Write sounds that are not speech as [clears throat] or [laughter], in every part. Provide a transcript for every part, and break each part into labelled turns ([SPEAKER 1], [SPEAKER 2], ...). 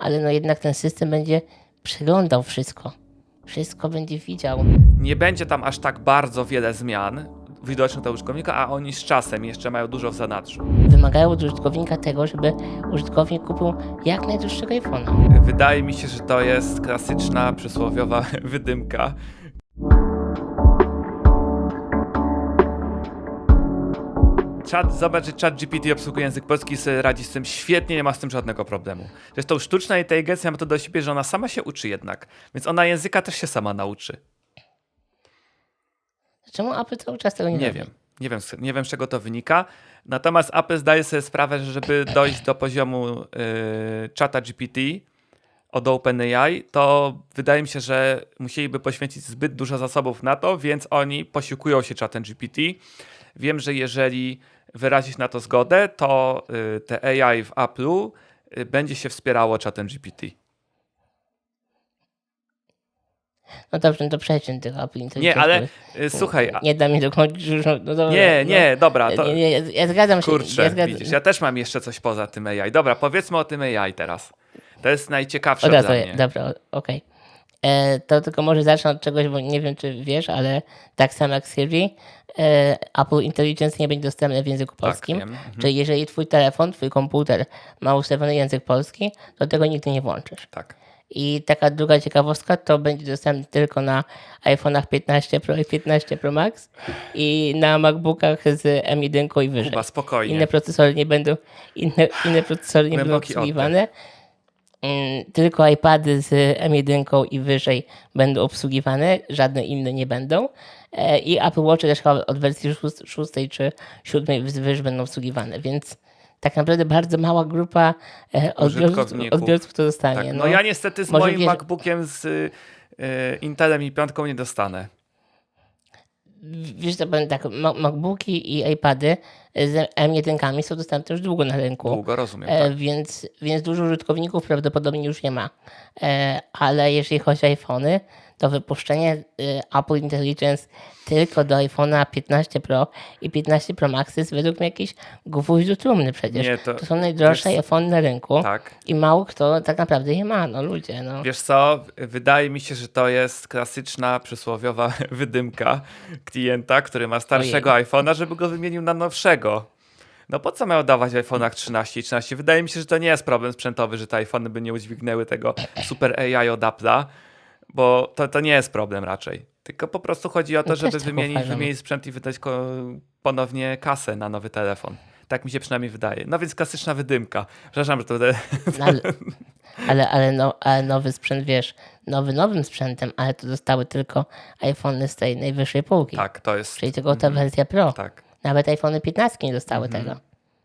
[SPEAKER 1] ale no jednak ten system będzie przeglądał wszystko. Wszystko będzie widział.
[SPEAKER 2] Nie będzie tam aż tak bardzo wiele zmian widocznych dla użytkownika, a oni z czasem jeszcze mają dużo w zanadrzu.
[SPEAKER 1] Wymagają od użytkownika tego, żeby użytkownik kupił jak najdroższego iPhone'a.
[SPEAKER 2] Wydaje mi się, że to jest klasyczna, przysłowiowa [laughs] wydymka. Chat, zobacz, że chat GPT obsługuje język polski i sobie radzi z tym świetnie, nie ma z tym żadnego problemu. Zresztą sztuczna inteligencja ma to do siebie, że ona sama się uczy jednak, więc ona języka też się sama nauczy.
[SPEAKER 1] Czemu Apple cały czas tego nie,
[SPEAKER 2] Nie
[SPEAKER 1] robi?
[SPEAKER 2] wiem. Nie wiem, z- nie wiem, z czego to wynika. Natomiast Apple zdaje sobie sprawę, że żeby [clears throat] dojść do poziomu yy, czata GPT od OpenAI, to wydaje mi się, że musieliby poświęcić zbyt dużo zasobów na to, więc oni posiłkują się czatem GPT. Wiem, że jeżeli wyrazić na to zgodę, to yy, te AI w Apple'u yy, będzie się wspierało czatem GPT.
[SPEAKER 1] No dobrze, no to przejdźmy do tego Apple
[SPEAKER 2] Nie,
[SPEAKER 1] Intelligence.
[SPEAKER 2] ale
[SPEAKER 1] bo-
[SPEAKER 2] yy, słuchaj,
[SPEAKER 1] Nie da mi dokończyć. No, no dobra,
[SPEAKER 2] nie,
[SPEAKER 1] no.
[SPEAKER 2] nie, dobra, to...
[SPEAKER 1] Nie, nie, ja, ja zgadzam się.
[SPEAKER 2] Kurczę,
[SPEAKER 1] ja zgadzam,
[SPEAKER 2] widzisz, ja też mam jeszcze coś poza tym AI. Dobra, powiedzmy o tym AI teraz. To jest najciekawsze dla mnie.
[SPEAKER 1] dobra, okej. E, To tylko może zacznę od czegoś, bo nie wiem, czy wiesz, ale tak samo jak Siri, e, Apple Intelligence nie będzie dostępny w języku polskim.
[SPEAKER 2] wiem, mhm.
[SPEAKER 1] Czyli jeżeli twój telefon, twój komputer ma ustawiony język polski, to tego nigdy nie włączysz.
[SPEAKER 2] Tak.
[SPEAKER 1] I taka druga ciekawostka, to będzie dostępny tylko na iPhone'ach 15 Pro i 15 Pro Max i na MacBookach z M1 i wyżej.
[SPEAKER 2] Chyba spokojnie.
[SPEAKER 1] Inne procesory nie będą, inne, inne procesory nie będą obsługiwane. Mm, Tylko iPady z M1 i wyżej będą obsługiwane, żadne inne nie będą. E, I Apple Watch też chyba od wersji 6 czy 7 wzwyż będą obsługiwane, więc tak naprawdę bardzo mała grupa e, odbiorców, odbiorców to dostanie.
[SPEAKER 2] tak.
[SPEAKER 1] no.
[SPEAKER 2] No ja niestety z moim
[SPEAKER 1] wiesz-
[SPEAKER 2] MacBookiem z y, Intelem i piątką nie dostanę.
[SPEAKER 1] Wiesz, to powiem tak, Ma- MacBooki i iPady z M1 są dostępne już długo na rynku.
[SPEAKER 2] Długo rozumiem.
[SPEAKER 1] E,
[SPEAKER 2] Tak.
[SPEAKER 1] więc, więc dużo użytkowników prawdopodobnie już nie ma. E, ale jeżeli chodzi o iPhony, to wypuszczenie e, Apple Intelligence tylko do iPhone'a 15 Pro i 15 Pro Max jest według mnie jakiś gwóźdź do trumny przecież.
[SPEAKER 2] Nie, to-
[SPEAKER 1] to, są najdroższe
[SPEAKER 2] wiesz-
[SPEAKER 1] iPhony na rynku
[SPEAKER 2] tak.
[SPEAKER 1] i mało kto tak naprawdę je ma, no ludzie. No.
[SPEAKER 2] Wiesz co, wydaje mi się, że to jest klasyczna, przysłowiowa [laughs] wydymka klienta, który ma starszego iPhone'a, żeby go wymienił na nowszego. No po co miał dawać w iPhone'ach 13 i 13? Wydaje mi się, że to nie jest problem sprzętowy, że te iPhone'y by nie udźwignęły tego super AI od Apple'a, bo to, to nie jest problem raczej. Tylko po prostu chodzi o to, żeby wymienić, wymienić sprzęt i wydać ponownie kasę na nowy telefon. Tak mi się przynajmniej wydaje. No więc klasyczna wydymka. Przepraszam, że to będę...
[SPEAKER 1] No, ale, ale, ale, no, ale nowy sprzęt, wiesz, nowy nowym sprzętem, ale to zostały tylko iPhony z tej najwyższej półki.
[SPEAKER 2] Tak, to jest...
[SPEAKER 1] Czyli tylko ta wersja Pro.
[SPEAKER 2] Tak.
[SPEAKER 1] Nawet iPhone 15 nie dostały
[SPEAKER 2] Mhm.
[SPEAKER 1] tego.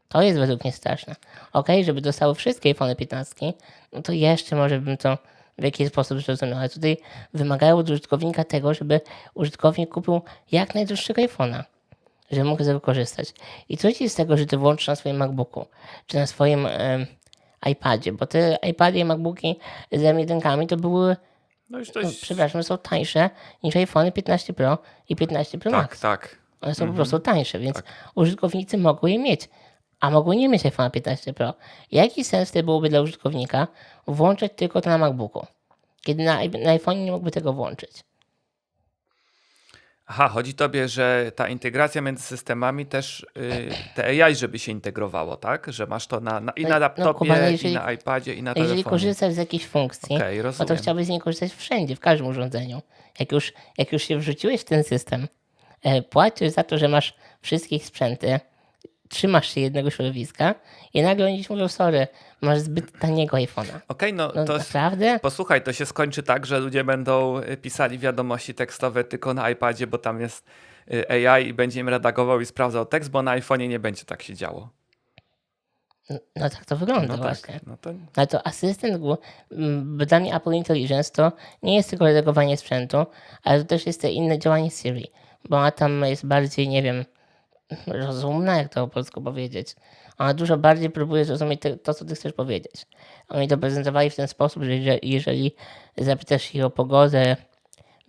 [SPEAKER 1] To jest według mnie straszne. Okej, żeby dostały wszystkie iPhone 15, no to jeszcze może bym to w jakiś sposób zrozumiał. Ale tutaj wymagają od użytkownika tego, żeby użytkownik kupił jak najdroższego iPhone'a, żeby mógł z tego korzystać. I co ci z tego, że ty włączysz na swoim MacBooku, czy na swoim em, iPadzie, bo te iPady i MacBooki z M1 to były,
[SPEAKER 2] No już
[SPEAKER 1] przepraszam, są tańsze niż iPhone 15 Pro i 15 Pro Max.
[SPEAKER 2] Tak, tak.
[SPEAKER 1] One są po prostu tańsze, więc użytkownicy mogą je mieć, a nie mieć iPhone 15 Pro. Jaki sens wtedy byłoby dla użytkownika włączyć tylko to na MacBooku, kiedy na, i- na iPhone nie mógłby tego włączyć?
[SPEAKER 2] Aha, chodzi tobie, że ta integracja między systemami też y, te AI, żeby się integrowało, tak? Że masz to na, na, i
[SPEAKER 1] No
[SPEAKER 2] na
[SPEAKER 1] i- no,
[SPEAKER 2] laptopie,
[SPEAKER 1] Kuba, no
[SPEAKER 2] i
[SPEAKER 1] jeżeli-
[SPEAKER 2] na iPadzie, i na
[SPEAKER 1] Jeżeli
[SPEAKER 2] telefonie.
[SPEAKER 1] korzystasz z jakiejś funkcji,
[SPEAKER 2] Okej,
[SPEAKER 1] no to chciałbyś z niej korzystać wszędzie, w każdym urządzeniu. Jak już, jak już się wrzuciłeś w ten system, e, płacisz za to, że masz wszystkich sprzęty, trzymasz się jednego środowiska i nagle oni ci mówią, sorry, masz zbyt taniego iPhone'a.
[SPEAKER 2] Okej, no
[SPEAKER 1] No
[SPEAKER 2] to
[SPEAKER 1] naprawdę?
[SPEAKER 2] posłuchaj, to się skończy tak, że ludzie będą y, pisali wiadomości tekstowe tylko na iPadzie, bo tam jest y, AI i będzie im redagował i sprawdzał tekst, bo na iPhone'ie nie będzie tak się działo.
[SPEAKER 1] No tak to wygląda
[SPEAKER 2] No
[SPEAKER 1] właśnie.
[SPEAKER 2] tak, no to
[SPEAKER 1] Ale to asystent, m, dla mnie Apple Intelligence to nie jest tylko redagowanie sprzętu, ale to też jest te inne działanie Siri, bo ona tam jest bardziej, nie wiem, rozumna, jak to po polsku powiedzieć. Ona dużo bardziej próbuje zrozumieć te, to, co ty chcesz powiedzieć. Oni to prezentowali w ten sposób, że jeżeli, zapytasz ich o pogodę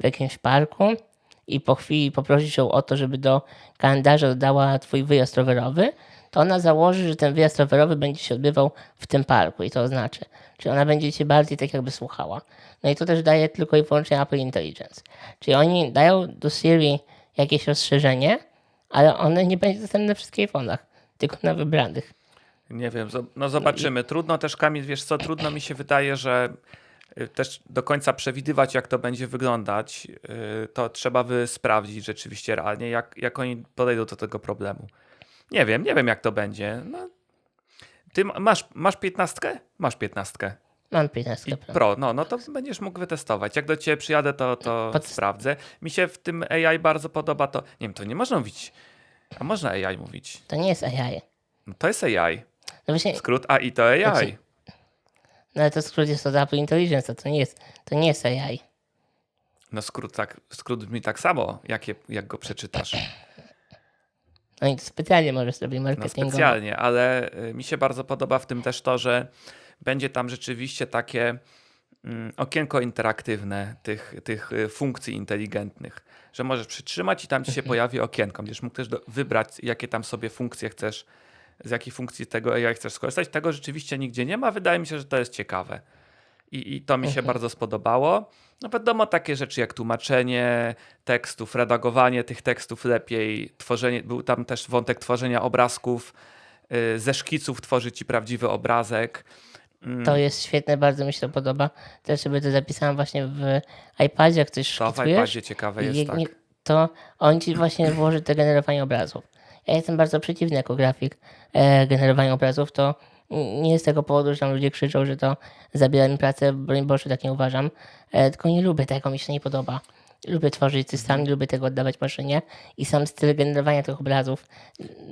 [SPEAKER 1] w jakimś parku i po chwili poprosisz ją o to, żeby do kalendarza dodała twój wyjazd rowerowy, to ona założy, że ten wyjazd rowerowy będzie się odbywał w tym parku i to znaczy, czy ona będzie cię bardziej tak jakby słuchała. No i to też daje tylko i wyłącznie Apple Intelligence. Czyli oni dają do Siri jakieś rozszerzenie, ale one nie będzie dostępne na wszystkich iPhone'ach, tylko na wybranych.
[SPEAKER 2] Nie wiem, no zobaczymy. Trudno też, Kamil, wiesz co, trudno mi się wydaje, że y, też do końca przewidywać, jak to będzie wyglądać, y, to trzeba by sprawdzić rzeczywiście realnie, jak, jak oni podejdą do tego problemu. Nie wiem, nie wiem jak to będzie. No, ty ma- masz, masz piętnastkę? Masz piętnastkę.
[SPEAKER 1] Mam 15 Pro.
[SPEAKER 2] Pro, no, no to będziesz mógł wytestować. Jak do ciebie przyjadę, to, to
[SPEAKER 1] Pod-
[SPEAKER 2] sprawdzę. Mi się w tym AI bardzo podoba to, nie wiem, to nie można mówić, a można AI mówić.
[SPEAKER 1] To nie jest AI.
[SPEAKER 2] No, to jest AI.
[SPEAKER 1] No właśnie,
[SPEAKER 2] Skrót AI to AI.
[SPEAKER 1] Znaczy, no ale to skrót jest od Apple Intelligence, to nie jest, to nie jest AI.
[SPEAKER 2] No skrót, tak, skrót brzmi tak samo, jak, je, jak go przeczytasz.
[SPEAKER 1] Oni to specjalnie może zrobić
[SPEAKER 2] No
[SPEAKER 1] marketingowo.
[SPEAKER 2] specjalnie, ale y, mi się bardzo podoba w tym też to, że będzie tam rzeczywiście takie mm, okienko interaktywne tych, tych y, funkcji inteligentnych, że możesz przytrzymać i tam ci się
[SPEAKER 1] Mhm.
[SPEAKER 2] pojawi okienko. Będziesz mógł też do, wybrać, jakie tam sobie funkcje chcesz, z jakiej funkcji tego AI chcesz skorzystać. Tego rzeczywiście nigdzie nie ma. Wydaje mi się, że to jest ciekawe. I, I to mi się
[SPEAKER 1] Mhm.
[SPEAKER 2] bardzo spodobało. No wiadomo, takie rzeczy jak tłumaczenie tekstów, redagowanie tych tekstów lepiej, tworzenie, był tam też wątek tworzenia obrazków, y, ze szkiców tworzy ci prawdziwy obrazek. Mm,
[SPEAKER 1] To jest świetne, bardzo mi się to podoba. Też sobie to zapisałem właśnie w iPadzie, jak coś
[SPEAKER 2] To w iPadzie ciekawe jest,
[SPEAKER 1] i-
[SPEAKER 2] tak.
[SPEAKER 1] To on ci właśnie [clears throat] włoży te generowanie obrazów. Ja jestem bardzo przeciwny jako grafik e, generowania obrazów, to nie z tego powodu, że tam ludzie krzyczą, że to zabiera mi pracę, broń Boże, tak nie uważam, e, tylko nie lubię tego, mi się nie podoba. Lubię tworzyć systemy,
[SPEAKER 2] Mhm.
[SPEAKER 1] lubię tego oddawać maszynie i sam styl generowania tych obrazów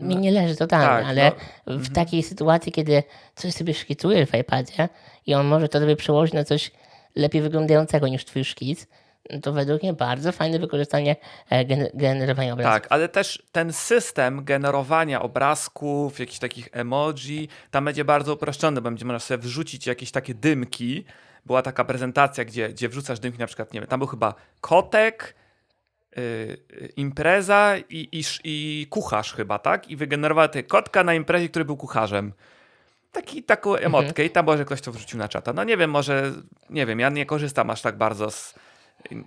[SPEAKER 1] mi nie leży totalnie,
[SPEAKER 2] tak,
[SPEAKER 1] ale
[SPEAKER 2] no,
[SPEAKER 1] w takiej sytuacji, kiedy coś sobie szkicujesz w iPadzie i on może to sobie przełożyć na coś lepiej wyglądającego niż twój szkic, no to według mnie bardzo fajne wykorzystanie e, gener- generowania obrazów.
[SPEAKER 2] Tak, ale też ten system generowania obrazków, jakichś takich emoji, tam będzie bardzo uproszczony, bo będzie można sobie wrzucić jakieś takie dymki. Była taka prezentacja, gdzie, gdzie wrzucasz dymki, na przykład, nie wiem, tam był chyba kotek, yy, impreza i, i, i kucharz chyba, tak? I wygenerowała tej kotka na imprezie, który był kucharzem. Taki, taką emotkę i tam może ktoś to wrzucił na czata. No nie wiem, może, nie wiem, ja nie korzystam aż tak bardzo z,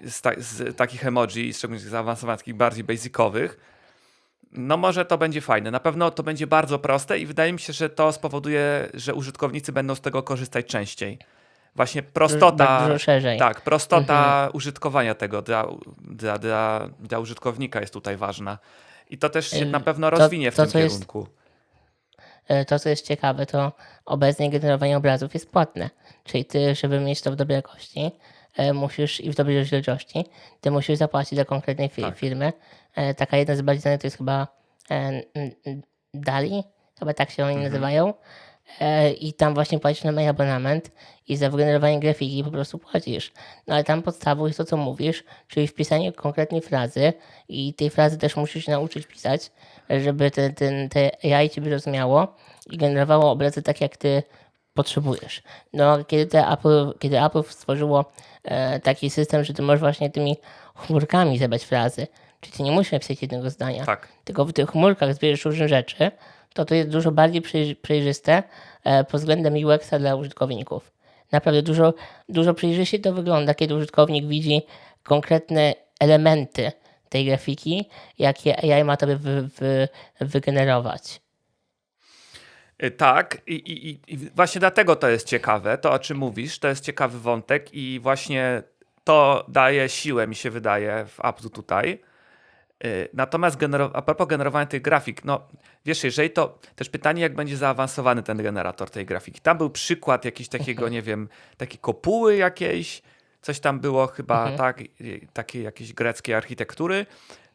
[SPEAKER 2] z, ta, z takich emoji, szczególnie z zaawansowanych, takich bardziej basicowych. No może to będzie fajne. Na pewno to będzie bardzo proste i wydaje mi się, że to spowoduje, że użytkownicy będą z tego korzystać częściej. Właśnie prostota, tak, prostota użytkowania tego dla, dla, dla, dla użytkownika jest tutaj ważna. I to też się na pewno
[SPEAKER 1] to-
[SPEAKER 2] rozwinie w
[SPEAKER 1] to,
[SPEAKER 2] tym
[SPEAKER 1] co jest-
[SPEAKER 2] kierunku.
[SPEAKER 1] E, To, co jest ciekawe, to obecnie generowanie obrazów jest płatne. Czyli ty, żeby mieć to w dobrej jakości, musisz i w dobrej rozdzielczości, ty musisz zapłacić dla konkretnej fi-
[SPEAKER 2] Tak.
[SPEAKER 1] firmy. E, Taka jedna z bardziej znanych to jest chyba e, Dali, chyba tak się oni
[SPEAKER 2] Mhm.
[SPEAKER 1] nazywają. E, I tam właśnie płacisz na mail abonament i za wygenerowanie grafiki po prostu płacisz. No ale tam podstawą jest to, co mówisz, czyli wpisanie konkretnej frazy i tej frazy też musisz się nauczyć pisać, żeby ten, ten, te AI ciebie rozumiało i generowało obrazy tak, jak ty potrzebujesz. No, kiedy, Apple, kiedy Apple stworzyło e, taki system, że ty możesz właśnie tymi chmurkami zebrać frazy, czyli ty nie musisz napisać jednego zdania,
[SPEAKER 2] Tak.
[SPEAKER 1] tylko w tych chmurkach zbierzesz różne rzeczy, to to jest dużo bardziej przej- przejrzyste e, pod względem UX-a dla użytkowników. Naprawdę dużo, dużo przejrzyście to wygląda, kiedy użytkownik widzi konkretne elementy tej grafiki, jakie AI ma tobie wy, wy, wygenerować.
[SPEAKER 2] Y, Tak, i, i, i- właśnie dlatego to jest ciekawe, to o czym mówisz, to jest ciekawy wątek i właśnie to daje siłę, mi się wydaje, w Apple tutaj. Y, Natomiast genero- a propos generowania tych grafik, no wiesz, jeżeli to też pytanie, jak będzie zaawansowany ten generator tej grafiki. Tam był przykład jakiegoś takiego, nie wiem, takiej kopuły jakiejś, coś tam było chyba, tak, y, takiej jakiejś greckiej architektury.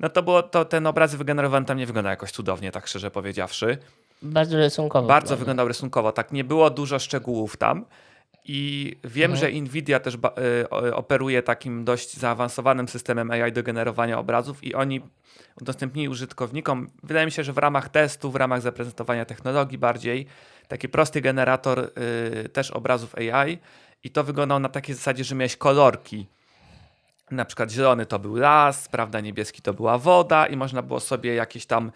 [SPEAKER 2] No to było, to ten obraz wygenerowany tam nie wygląda jakoś cudownie, tak szczerze powiedziawszy.
[SPEAKER 1] Bardzo rysunkowo.
[SPEAKER 2] Bardzo
[SPEAKER 1] wygląda.
[SPEAKER 2] wyglądał rysunkowo, tak nie było dużo szczegółów tam. I wiem, że Nvidia też y, operuje takim dość zaawansowanym systemem AI do generowania obrazów i oni udostępnili użytkownikom, wydaje mi się, że w ramach testu, w ramach zaprezentowania technologii bardziej, taki prosty generator y, też obrazów AI i to wyglądało na takiej zasadzie, że miałeś kolorki. Na przykład zielony to był las, prawda, niebieski to była woda i można było sobie jakieś tam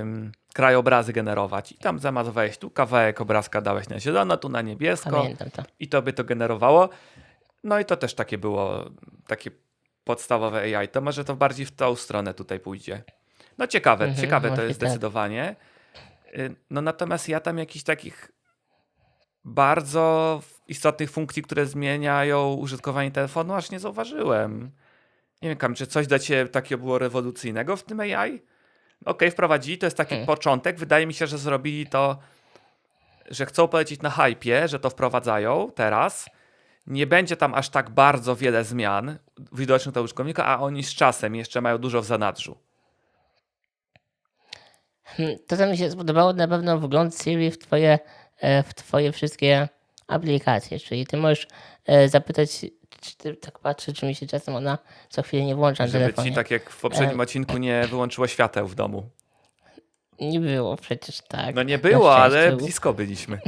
[SPEAKER 2] ym, krajobrazy generować. I tam zamazowałeś tu kawałek obrazka, dałeś na zielono, tu na niebiesko
[SPEAKER 1] Pamiętam to.
[SPEAKER 2] i to by to generowało. No i to też takie było, takie podstawowe AI. To może to bardziej w tą stronę tutaj pójdzie. No ciekawe,
[SPEAKER 1] Mhm,
[SPEAKER 2] ciekawe to jest
[SPEAKER 1] tak.
[SPEAKER 2] zdecydowanie. Y, No natomiast ja tam jakichś takich bardzo istotnych funkcji, które zmieniają użytkowanie telefonu, aż nie zauważyłem. Nie wiem, Kam, czy coś dla Ciebie takiego było rewolucyjnego w tym AI? Okej, wprowadzili, to jest taki
[SPEAKER 1] Hmm.
[SPEAKER 2] początek. Wydaje mi się, że zrobili to, że chcą polecieć na hypie, że to wprowadzają teraz. Nie będzie tam aż tak bardzo wiele zmian widocznych dla użytkownika, a oni z czasem jeszcze mają dużo w zanadrzu.
[SPEAKER 1] Hmm, To, co mi się spodobało, na pewno wgląd Siri w twoje, e, w twoje wszystkie aplikacje. Czyli ty możesz e, zapytać, tak patrzę, czy mi się czasem ona co chwilę nie włącza na
[SPEAKER 2] Żeby
[SPEAKER 1] telefonie.
[SPEAKER 2] ci tak jak w poprzednim odcinku nie wyłączyło świateł w domu.
[SPEAKER 1] Nie było przecież tak.
[SPEAKER 2] No nie było, ale blisko byliśmy.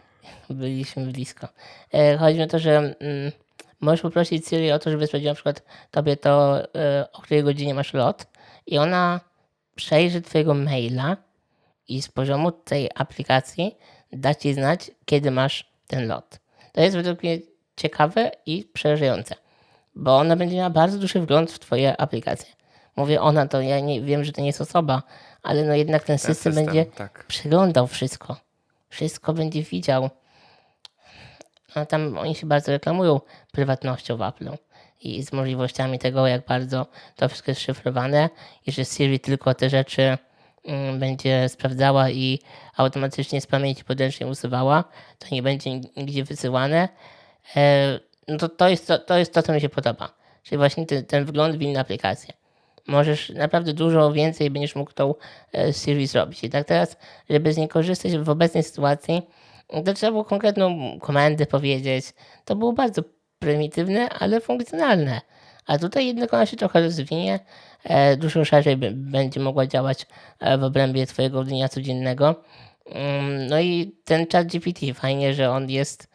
[SPEAKER 2] [laughs]
[SPEAKER 1] byliśmy blisko. E, chodzi o to, że mm, możesz poprosić Siri o to, żeby sprawdziła na przykład tobie to, e, o której godzinie masz lot i ona przejrzy twojego maila i z poziomu tej aplikacji da ci znać, kiedy masz ten lot. To jest według mnie ciekawe i przerażające, bo ona będzie miała bardzo duży wgląd w twoje aplikacje. Mówię ona, to ja nie wiem, że to nie jest osoba, ale no jednak ten
[SPEAKER 2] Ten
[SPEAKER 1] system, będzie
[SPEAKER 2] tak.
[SPEAKER 1] przeglądał wszystko. Wszystko będzie widział. No tam oni się bardzo reklamują prywatnością w Apple'u i z możliwościami tego, jak bardzo to wszystko jest szyfrowane i że Siri tylko te rzeczy mm, będzie sprawdzała i automatycznie z pamięci podręcznej usuwała, to nie będzie nig- nigdzie wysyłane. E, no to, to, jest to, to jest to, co mi się podoba. Czyli właśnie ten, ten w inne aplikacje możesz naprawdę dużo więcej będziesz mógł tą e, Siri zrobić. I tak teraz, żeby z niej korzystać w obecnej sytuacji, to trzeba było konkretną komendę powiedzieć. To było bardzo prymitywne, ale funkcjonalne. A tutaj jednak ona się trochę rozwinie, e, dużo szerzej będzie mogła działać w obrębie twojego dnia codziennego. Mm, No i ten chat GPT, fajnie, że on jest,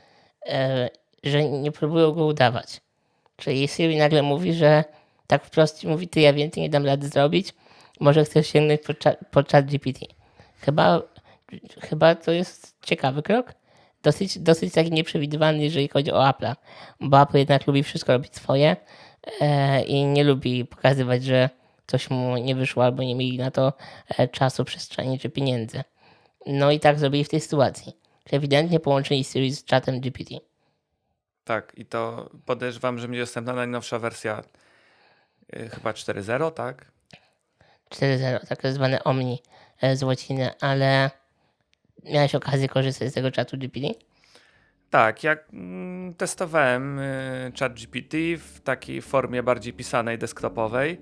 [SPEAKER 1] że nie próbują go udawać. Czyli Siri nagle mówi, że tak wprost mówi, ty ja więcej nie dam rady zrobić, może chcesz sięgnąć po, po chat GPT. Chyba, chyba to jest ciekawy krok. Dosyć, dosyć taki nieprzewidywalny, jeżeli chodzi o Apple'a, bo Apple jednak lubi wszystko robić swoje e, i nie lubi pokazywać, że coś mu nie wyszło albo nie mieli na to e, czasu, przestrzeni czy pieniędzy. No i tak zrobili w tej sytuacji. Ewidentnie połączyli Siri z chatem GPT.
[SPEAKER 2] Tak, i to podejrzewam, że będzie dostępna najnowsza wersja y, chyba 4.0, tak?
[SPEAKER 1] 4.0, tak zwane Omni e, z łaciny, ale miałeś okazję korzystać z tego czatu GPT?
[SPEAKER 2] Tak, jak mm, testowałem y, ChatGPT w takiej formie bardziej pisanej, desktopowej.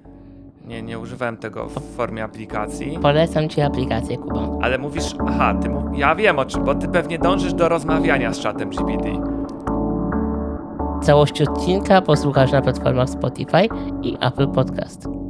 [SPEAKER 2] Nie, nie używałem tego w formie aplikacji.
[SPEAKER 1] Polecam Ci aplikację, Kuba.
[SPEAKER 2] Ale mówisz, aha, ty mów, ja wiem o czym, bo ty pewnie dążysz do rozmawiania z czatem GPT.
[SPEAKER 1] Całość odcinka posłuchasz na platformach Spotify i Apple Podcast.